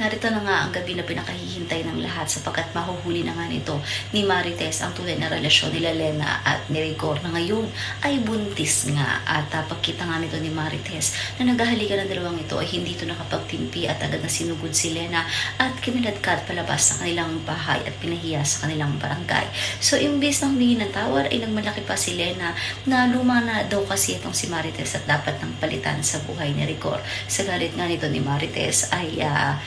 Narito na nga ang gabi na pinakahihintay ng lahat sapagkat mahuhuli na nga nito ni Marites ang tunay na relasyon nila Lena at ni Rigor na ngayon ay buntis nga at uh, pagkita nga nito ni Marites na naghahalikan ng dalawang ito ay hindi ito nakapagtimpi at agad na sinugod si Lena at kiniladkat palabas sa kanilang bahay at pinahiya sa kanilang barangay. So imbes na humingi ng tawar ay nagmalaki pa si Lena na luma na daw kasi itong si Marites at dapat nang palitan sa buhay ni Rigor. Sa galit nga nito ni Marites ay uh,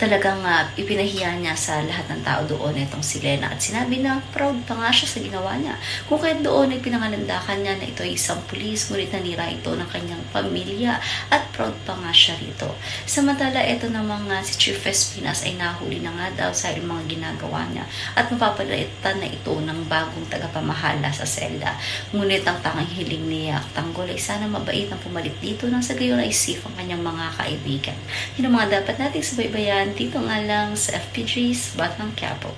talagang uh, ipinahiya niya sa lahat ng tao doon itong si Lena at sinabi na proud pa nga siya sa ginawa niya. Kung kahit doon ay pinangalandakan niya na ito ay isang pulis, ngunit nanira ito ng kanyang pamilya at proud pa nga siya rito. Samantala, ito namang uh, si Chief Espinas ay nahuli na nga daw sa mga ginagawa niya at mapapalitan na ito ng bagong tagapamahala sa selda. Ngunit ang tangang hiling ni uh, Tanggol ay sana mabait na pumalit dito nang sa gayon ay safe ang kanyang mga kaibigan. Yun ang mga dapat nating subaybayan dito nga lang sa FPG's Batang Quiapo.